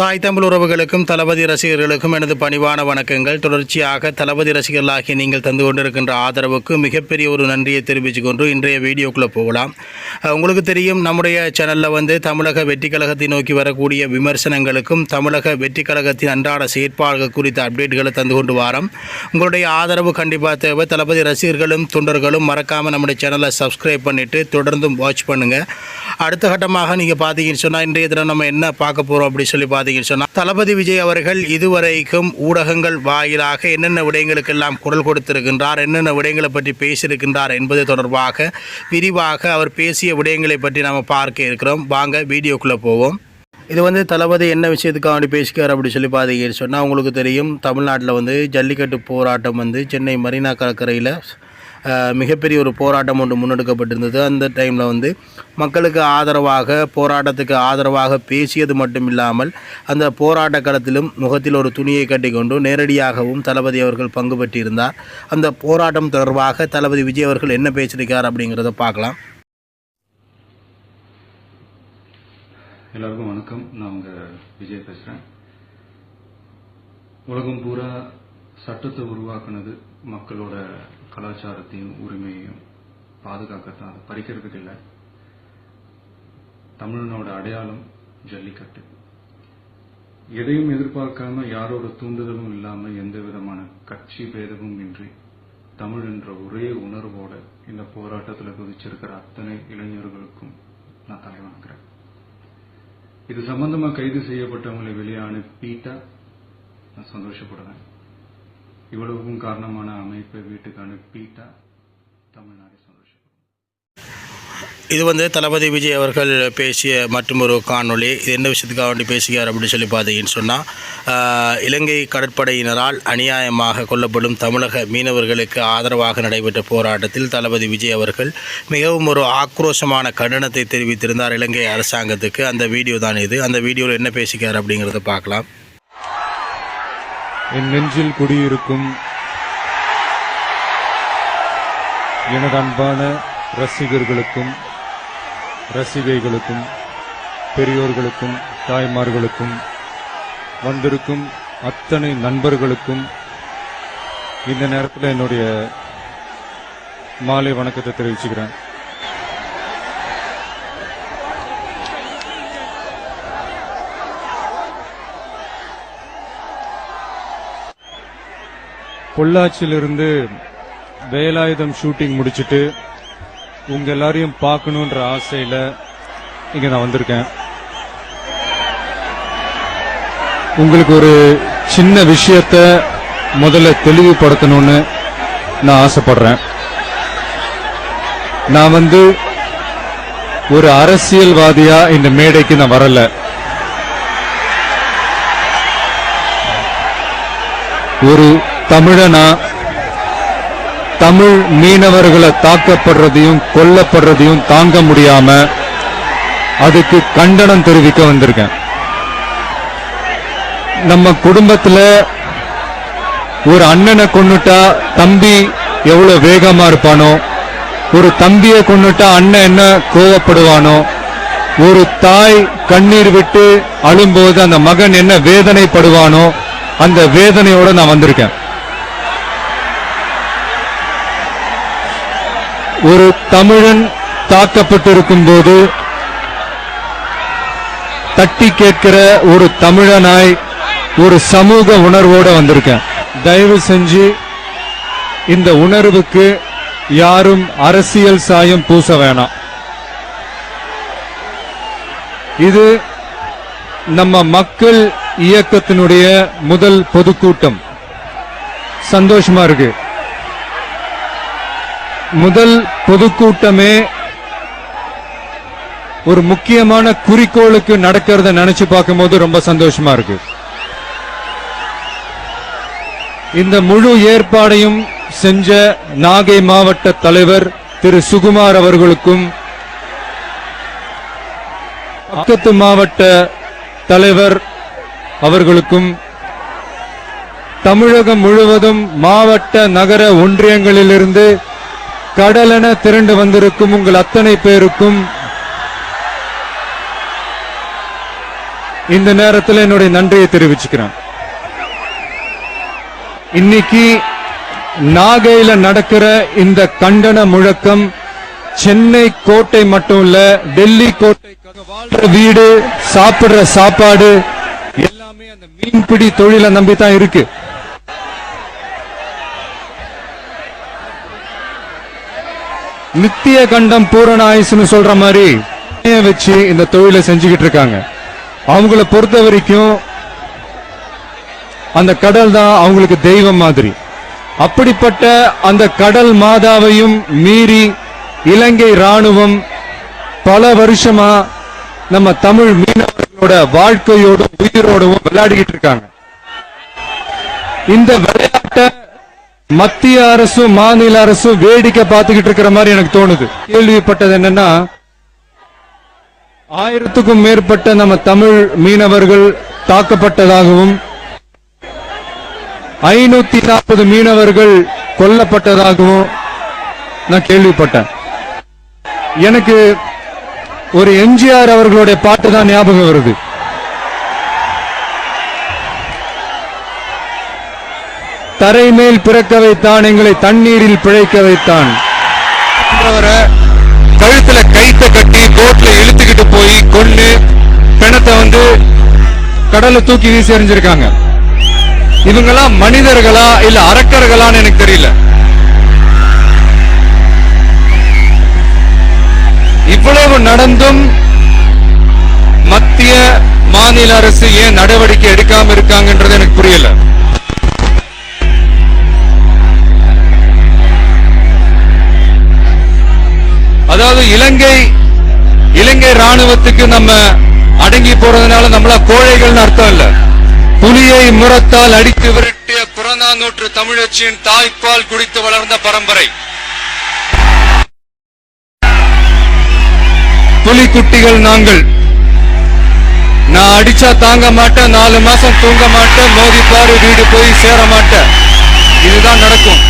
தாய் தமிழ் உறவுகளுக்கும் தளபதி ரசிகர்களுக்கும் எனது பணிவான வணக்கங்கள். தொடர்ச்சியாக தளபதி ரசிகர்களாகி நீங்கள் தந்து கொண்டிருக்கின்ற ஆதரவுக்கு மிகப்பெரிய ஒரு நன்றியை தெரிவித்து கொண்டு இன்றைய வீடியோக்குள்ளே போகலாம். உங்களுக்கு தெரியும் நம்முடைய சேனலில் வந்து தமிழக வெற்றி கழகத்தை நோக்கி வரக்கூடிய விமர்சனங்களுக்கும் தமிழக வெற்றி கழகத்தின் அன்றாட செயற்பாடுகள் குறித்த அப்டேட்டுகளை தந்து கொண்டு வாரம். உங்களுடைய ஆதரவு கண்டிப்பாக தேவை. தளபதி ரசிகர்களும் தொண்டர்களும் மறக்காமல் நம்முடைய சேனலை சப்ஸ்கிரைப் பண்ணிவிட்டு தொடர்ந்தும் வாட்ச் பண்ணுங்கள் அடுத்த கட்டமாக நீங்கள் பார்த்தீங்கன்னு சொன்னால் இன்றைய தினம் நம்ம என்ன பார்க்க போகிறோம் அப்படின்னு சொல்லி பாதையில் சொன்னார் தளபதி விஜய் அவர்கள் இதுவரைக்கும் ஊடகங்கள் வாயிலாக என்னென்ன விடயங்களுக்கெல்லாம் குரல் கொடுத்திருக்கின்றார் என்னென்ன விடயங்களை பற்றி பேசியிருக்கின்றார் என்பது தொடர்பாக விரிவாக அவர் பேசிய விடயங்களை பற்றி நாம் பார்க்க இருக்கிறோம். வாங்க வீடியோக்குள்ளே போவோம். இது வந்து தளபதி என்ன விஷயத்துக்காக வேண்டி பேசிக்கார் அப்படி சொல்லி பார்த்தீங்கன்னு சொன்னால் உங்களுக்கு தெரியும் தமிழ்நாட்டில் வந்து ஜல்லிக்கட்டு போராட்டம் வந்து சென்னை மரீனா கடற்கரையில் மிகப்பெரிய ஒரு போராட்டம் ஒன்று முன்னெடுக்கப்பட்டிருந்தது. அந்த டைமில் வந்து மக்களுக்கு ஆதரவாக போராட்டத்துக்கு ஆதரவாக பேசியது மட்டும் இல்லாமல் அந்த போராட்ட களத்திலும் முகத்தில் ஒரு துணியை கட்டிக்கொண்டு நேரடியாகவும் தளபதி அவர்கள் பங்கு பெற்றிருந்தார். அந்த போராட்டம் தொடர்பாக தளபதி விஜய் அவர்கள் என்ன பேசியிருக்கார் அப்படிங்கிறத பார்க்கலாம். எல்லாருக்கும் வணக்கம். நான் உங்க விஜய் பேசுறேன். உலகம் பூரா சட்டத்தை உருவாக்குனது மக்களோட கலாச்சாரத்தையும் உரிமையையும் பாதுகாக்கத்தான் அதை பறிக்கிறதுக்கு இல்லை. தமிழனோட அடையாளம் ஜல்லிக்கட்டு. எதையும் எதிர்பார்க்காம யாரோட தூண்டுதலும் இல்லாம எந்த விதமான கட்சி பேதமும் இன்றி தமிழ் என்ற ஒரே உணர்வோட இந்த போராட்டத்துல குதிச்சிருக்கிற அத்தனை இளைஞர்களுக்கும் நான் தலை வணங்குறேன். இது சம்பந்தமா கைது செய்யப்பட்டவங்களை வெளியே அனுப்பிட்டா நான் சந்தோஷப்படுவேன். இவ்வளவுக்கும் காரணமான அமைப்பை வீட்டுக்கு அனுப்பிட்டா தமிழ்நாடு இது வந்து தளபதி விஜய் அவர்கள் பேசிய மற்றொரு காணொளி. இது என்ன விஷயத்துக்காக வேண்டி பேசுகிறார் அப்படின்னு சொல்லி பார்த்தீங்கன்னு சொன்னால் இலங்கை கடற்படையினரால் அநியாயமாக கொல்லப்படும் தமிழக மீனவர்களுக்கு ஆதரவாக நடைபெற்ற போராட்டத்தில் தளபதி விஜய் அவர்கள் மிகவும் ஒரு ஆக்ரோஷமான கண்டனத்தை தெரிவித்திருந்தார் இலங்கை அரசாங்கத்துக்கு. அந்த வீடியோ தான் இது. அந்த வீடியோவில் என்ன பேசிக்கிறார் அப்படிங்கிறத பார்க்கலாம். என் நெஞ்சில் குடியிருக்கும் எனது அன்பான ரசிகர்களுக்கும் ரசிகைகளுக்கும் பெரியோர்களுக்கும் தாய்மார்களுக்கும் வந்திருக்கும் அத்தனை நண்பர்களுக்கும் இந்த நேரத்தில் என்னுடைய மாலை வணக்கத்தை தெரிவிச்சுக்கிறேன். பொள்ளாச்சியிலிருந்து வேலாயுதம் ஷூட்டிங் முடிச்சிட்டு உங்க எல்லாரையும் பார்க்கணுன்ற ஆசையில இங்க நான் வந்திருக்கேன். உங்களுக்கு ஒரு சின்ன விஷயத்த முதல்ல தெளிவுபடுத்தணும்னு நான் ஆசைப்படுறேன். நான் வந்து ஒரு அரசியல்வாதியா இந்த மேடைக்கு நான் வரல. ஒரு தமிழனா? தமிழ் மீனவர்களை தாக்கப்படுறதையும் கொல்லப்படுறதையும் தாங்க முடியாம அதுக்கு கண்டனம் தெரிவிக்க வந்திருக்கேன். நம்ம குடும்பத்துல ஒரு அண்ணனை கொண்டுட்டா தம்பி எவ்வளவு வேகமா இருப்பானோ ஒரு தம்பியை கொன்னுட்டா அண்ணன் என்ன கோவப்படுவானோ ஒரு தாய் கண்ணீர் விட்டு அழும்போது அந்த மகன் என்ன வேதனைப்படுவானோ அந்த வேதனையோட நான் வந்திருக்கேன். ஒரு தமிழன் தாக்கப்பட்டிருக்கும் போது தட்டி கேட்கிற ஒரு தமிழனாய் ஒரு சமூக உணர்வோட வந்திருக்கேன். தயவு செஞ்சு இந்த உணர்வுக்கு யாரும் அரசியல் சாயம் பூச வேணாம். இது நம்ம மக்கள் இயக்கத்தினுடைய முதல் பொதுக்கூட்டம். சந்தோஷமா இருக்கு. முதல் பொதுக்கூட்டமே ஒரு முக்கியமான குறிக்கோளுக்கு நடக்கிறத நினைச்சு பார்க்கும்போது ரொம்ப சந்தோஷமா இருக்கு. இந்த முழு ஏற்பாடையும் செஞ்ச நாகை மாவட்ட தலைவர் திரு சுகுமார் அவர்களுக்கும் பக்கத்து மாவட்ட தலைவர் அவர்களுக்கும் தமிழகம் முழுவதும் மாவட்ட நகர ஒன்றியங்களிலிருந்து கடலென திரண்டு வந்திருக்கும் உங்கள் அத்தனை பேருக்கும் இந்த நேரத்தில் என்னுடைய நன்றியை தெரிவிச்சுக்கிறேன். இன்னைக்கு நாகையில நடக்கிற இந்த கண்டன முழக்கம் சென்னை கோட்டை மட்டும் இல்ல டெல்லி கோட்டை வாழ்ற வீடு சாப்பிடுற சாப்பாடு எல்லாமே அந்த மீன்பிடி தொழிலை நம்பி தான் இருக்கு. நித்திய கண்டம் பூரண ஆயுசுன்னு சொல்ற மாதிரி வச்சு இந்த தொழிலை செஞ்சுக்கிட்டு இருக்காங்க. அவங்கள பொறுத்த வரைக்கும் அந்த கடல் தான் அவங்களுக்கு தெய்வம் மாதிரி. அப்படிப்பட்ட அந்த கடல் மாதாவையும் மீறி இலங்கை ராணுவம் பல வருஷமா நம்ம தமிழ் மீனவர்களோட வாழ்க்கையோடும் உயிரோடவும் விளையாடிக்கிட்டு இருக்காங்க. இந்த விளையாட்டை மத்திய அரசு மாநில அரசு வேடிக்கை பார்த்துக்கிட்டு இருக்கிற மாதிரி எனக்கு தோணுது. கேள்விப்பட்டது என்னன்னா ஆயிரத்துக்கும் மேற்பட்ட நம்ம தமிழ் மீனவர்கள் தாக்கப்பட்டதாகவும் ஐநூத்தி நாற்பது மீனவர்கள் கொல்லப்பட்டதாகவும் நான் கேள்விப்பட்டேன். எனக்கு ஒரு எம்ஜிஆர் அவர்களுடைய பாட்டு தான் ஞாபகம் வருது. தரை மேல் பிறக்க வைத்தான் எங்களை தண்ணீரில் பிழைக்க வைத்தான். கழுத்துல கைத்தை கட்டி போட்ல இழுத்துக்கிட்டு போய் கொண்டு பிணத்தை வந்து கடல்ல தூக்கி வீசி எறிஞ்சிருக்காங்க. இவங்கெல்லாம் மனிதர்களா இல்ல அரக்கர்களான்னு எனக்கு தெரியல. இவ்வளவு நடந்தும் மத்திய மாநில அரசு ஏன் நடவடிக்கை எடுக்காம இருக்காங்கன்றது எனக்கு புரியல. அதாவது இலங்கை இலங்கை ராணுவத்துக்கு நம்ம அடங்கி போறதுனால நம்மள கோழைகள் அர்த்தம் இல்ல. புலியை முரத்தால் அடித்து விரட்டிய புறநானூற்று தமிழச்சியின் தாய்ப்பால் குடித்து வளர்ந்த பரம்பரை. புலிக்குட்டிகள் நாங்கள். நான் அடிச்சா தாங்க மாட்டேன் நாலு மாசம் தூங்க மாட்டேன் மோதி பாரு வீடு போய் சேர மாட்டேன். இதுதான் நடக்கும்.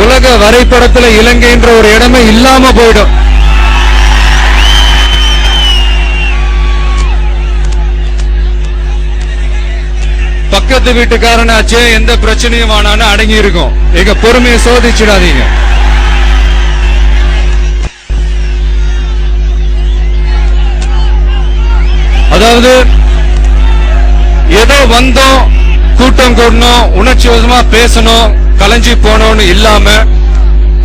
உலக வரைபடத்துல இலங்கைன்ற ஒரு இடமே இல்லாம போயிடும். பக்கத்து வீட்டுக்காரனாச்சே எந்த பிரச்சனையும் ஆனாலும் அடங்கி இருக்கும். எங்க பொறுமையை சோதிச்சிடாதீங்க. அதாவது ஏதோ வந்தோம் கூட்டம் கூடணும் உணர்ச்சி வசமா பேசணும் கலைஞ்சி போனோம்னு இல்லாம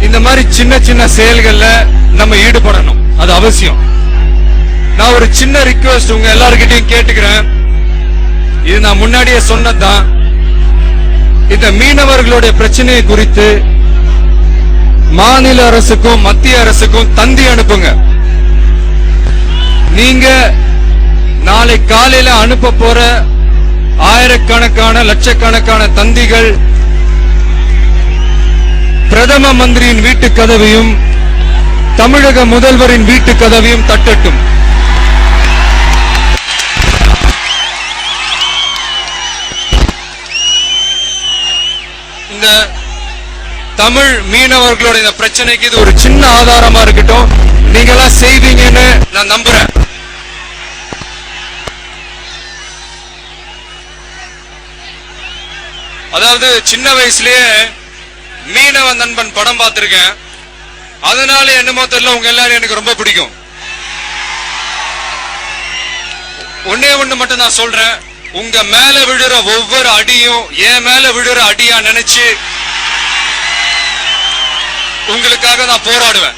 இந்த மாதிரி சின்ன சின்ன செயல்கள்ல நம்ம ஈடுபடணும். அது அவசியம். நான் ஒரு சின்ன ரிக்வெஸ்ட் உங்க எல்லாருக்கிட்டையும் கேட்டுக்கிறேன். இது நான் முன்னாடியே சொன்னதுதான். இந்த மீனவர்களுடைய பிரச்சனையை குறித்து மாநில அரசுக்கும் மத்திய அரசுக்கும் தந்தி அனுப்புங்க. நீங்க நாளை காலையில அனுப்ப போற ஆயிரக்கணக்கான லட்சக்கணக்கான தந்திகள் பிரதம மந்திரியின் வீட்டு கதவையும் தமிழக முதல்வரின் வீட்டு கதவையும் தட்டட்டும். இந்த தமிழ் மீனவர்களோட இந்த பிரச்சனைக்கு இது ஒரு சின்ன ஆதாரமா இருக்கட்டும். நீங்க எல்லாம் செய்வீங்கன்னு நான் நம்புறேன். அதாவது சின்ன வயசுலயே மீனவ நண்பன் படம் பார்த்திருக்கேன். அதனால என்னமோ தெரியல உங்க எல்லாரும் எனக்கு ரொம்ப பிடிக்கும். ஒன்னே ஒண்ணு மட்டும் நான் சொல்றேன். உங்க மேல விழுற ஒவ்வொரு அடியும் என் மேல விழுற அடியா நினைச்சு உங்களுக்காக நான் போராடுவேன்.